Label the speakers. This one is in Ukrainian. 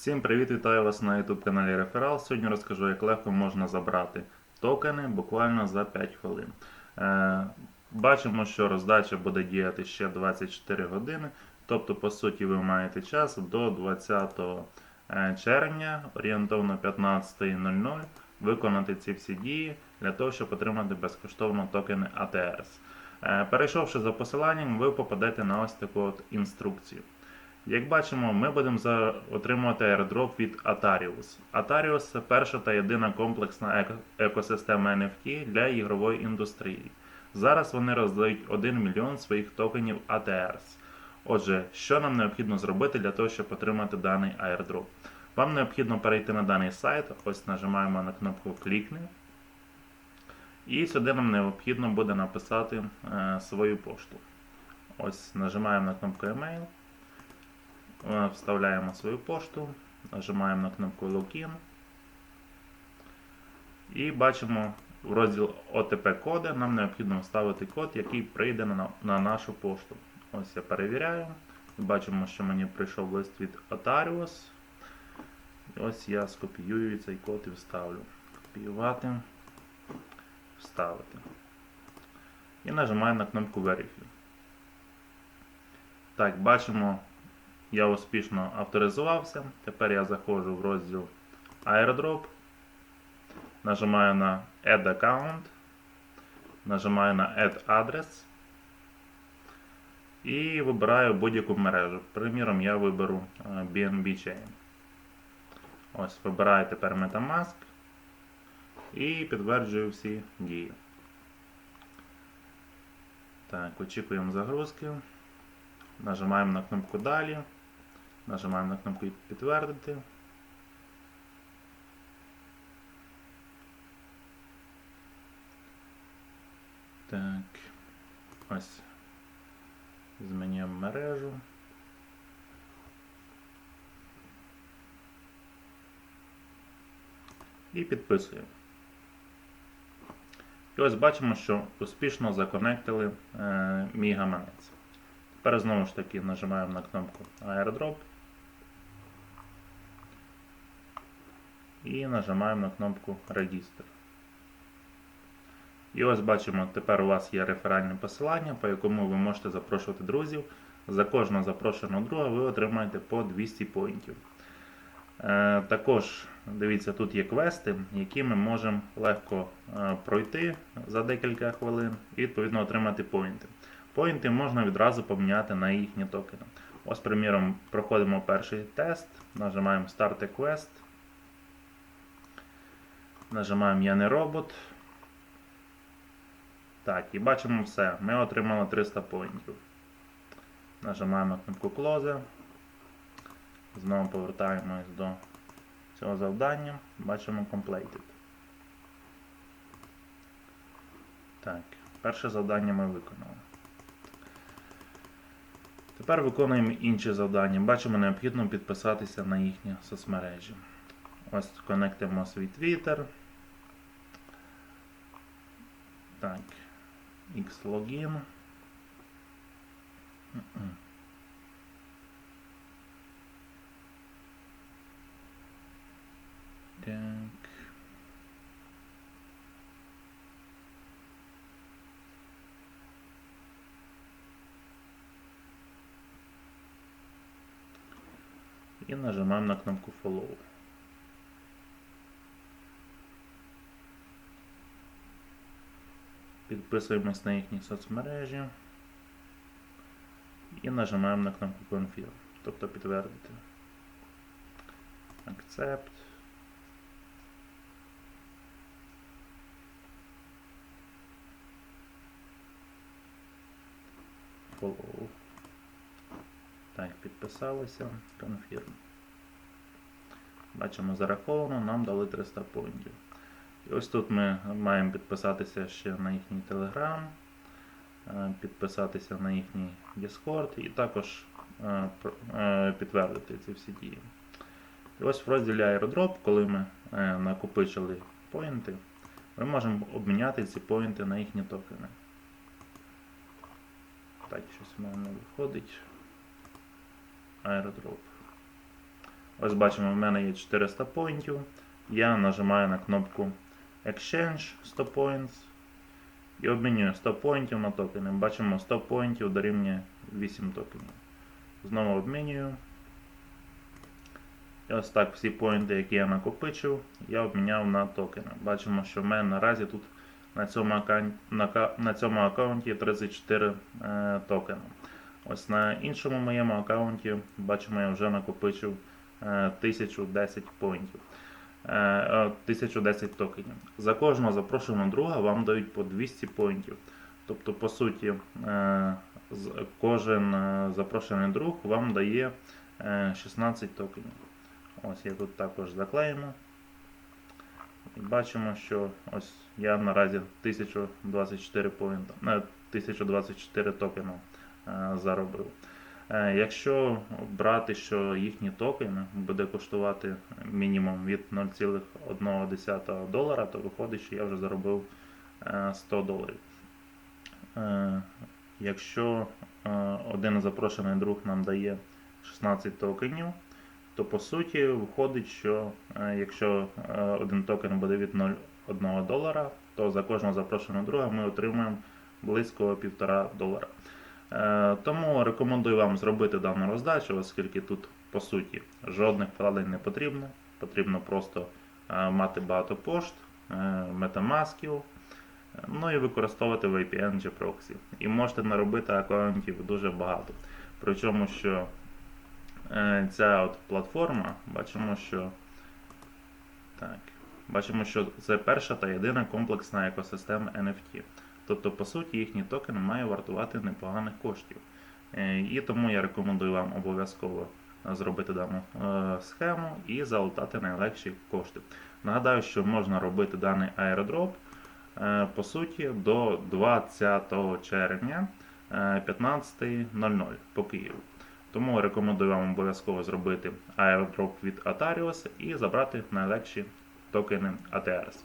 Speaker 1: Всім привіт, вітаю вас на YouTube каналі Реферал. Сьогодні розкажу, як легко можна забрати токени буквально за 5 хвилин. Е, бачимо, що роздача буде діяти ще 24 години. Тобто, по суті, ви маєте час до 20 е, червня, орієнтовно 15.00, виконати ці всі дії для того, щоб отримати безкоштовно токени ATRS. Е, перейшовши за посиланням, ви попадете на ось таку от інструкцію. Як бачимо, ми будемо отримувати airdrop від Atarius. Atarius це перша та єдина комплексна еко... екосистема NFT для ігрової індустрії. Зараз вони роздають 1 мільйон своїх токенів ATRs. Отже, що нам необхідно зробити для того, щоб отримати даний airdrop? Вам необхідно перейти на даний сайт, ось нажимаємо на кнопку Клікни. І сюди нам необхідно буде написати е, свою пошту. Ось нажимаємо на кнопку Email. Е, Вставляємо свою пошту, нажимаємо на кнопку Login. І бачимо в розділ OTP коди нам необхідно вставити код, який прийде на, на нашу пошту. Ось я перевіряю. Бачимо, що мені прийшов лист від Otarius. Ось я скопіюю цей код і вставлю. Копіювати, вставити. І нажимаю на кнопку Verify. Так, бачимо. Я успішно авторизувався. Тепер я заходжу в розділ Airdrop. Нажимаю на Add Account. Нажимаю на Add Address. І вибираю будь-яку мережу. Приміром, я виберу е, BNB Chain. Ось, вибираю тепер Metamask. І підтверджую всі дії. Так, очікуємо загрузки. Нажимаємо на кнопку Далі. Нажимаємо на кнопку Підтвердити. Так. Ось. Змінюємо мережу. І підписуємо. І ось бачимо, що успішно законектили е, мій гаманець. Тепер знову ж таки нажимаємо на кнопку Airdrop. І нажимаємо на кнопку Register. І ось бачимо, тепер у вас є реферальне посилання, по якому ви можете запрошувати друзів. За кожного запрошеного друга ви отримаєте по 200 поінтів. Е, також дивіться, тут є квести, які ми можемо легко е, пройти за декілька хвилин і відповідно отримати поінти. Поінти можна відразу поміняти на їхні токени. Ось, приміром, проходимо перший тест, нажимаємо Start a Quest. Нажимаємо Я не робот. Так, і бачимо все. Ми отримали 300 поінтів. Нажимаємо кнопку Close. Знову повертаємось до цього завдання. Бачимо Completed. Так, перше завдання ми виконали. Тепер виконуємо інші завдання. Бачимо, необхідно підписатися на їхні соцмережі. Ось конектимо свій Twitter. Так. X-Login. Так. І нажимаємо на кнопку Follow. Підписуємось на їхні соцмережі і нажимаємо на кнопку Confirm, тобто підтвердити. Accept. Follow. Так, підписалися. Confirm. Бачимо зараховано, нам дали 300 поінтів. І ось тут ми маємо підписатися ще на їхній Telegram, е, підписатися на їхній Discord і також е, е, підтвердити ці всі дії. І ось в розділі Airdrop, коли ми накопичили поінти, ми можемо обміняти ці поінти на їхні токени. Так, щось в мене не виходить. Airdrop. Ось бачимо, в мене є 400 поінтів. Я нажимаю на кнопку Exchange 100 points і обмінюю 100 поінтів на токени. Бачимо 100 поінтів дорівнює 8 токенів. Знову обмінюю. І ось так всі поінти, які я накопичив, я обміняв на токени. Бачимо, що в мене наразі тут на цьому, аккаунті, на, на цьому аккаунті 34 е, токени. Ось на іншому моєму аккаунті, бачимо, я вже накопичив е, 1010 поінтів. Е, е, 1010 токенів. За кожного запрошеного друга вам дають по 200 поінтів. Тобто, по суті, е, кожен е, запрошений друг вам дає е, 16 токенів. Ось я тут також заклеїмо. І бачимо, що ось я наразі 1024 поінта, 1024 токена заробив. Е, Якщо брати, що їхні токени буде коштувати мінімум від 0,1 долара, то виходить, що я вже заробив е, 100 доларів. Е, Якщо е, один запрошений друг нам дає 16 токенів, то по суті виходить, що е, якщо е, один токен буде від 0,1 долара, то за кожного запрошеного друга ми отримуємо близько 1,5 долара. Е, Тому рекомендую вам зробити дану роздачу, оскільки тут по суті жодних вкладень не потрібно. Потрібно просто е, мати багато пошт, метамасків, ну і використовувати VPN чи proxy. І можете наробити аккаунтів дуже багато. Причому, що е, ця от платформа, бачимо, що так, бачимо, що це перша та єдина комплексна екосистема NFT. Тобто, по суті, їхній токен має вартувати непоганих коштів. Е, І тому я рекомендую вам обов'язково е, зробити дану е, схему і залутати найлегші кошти. Нагадаю, що можна робити даний аеродроп по суті до 20 червня е, 15.00 по Києву. Тому рекомендую вам обов'язково зробити аеродроп від Atarius і забрати найлегші токени ATRS.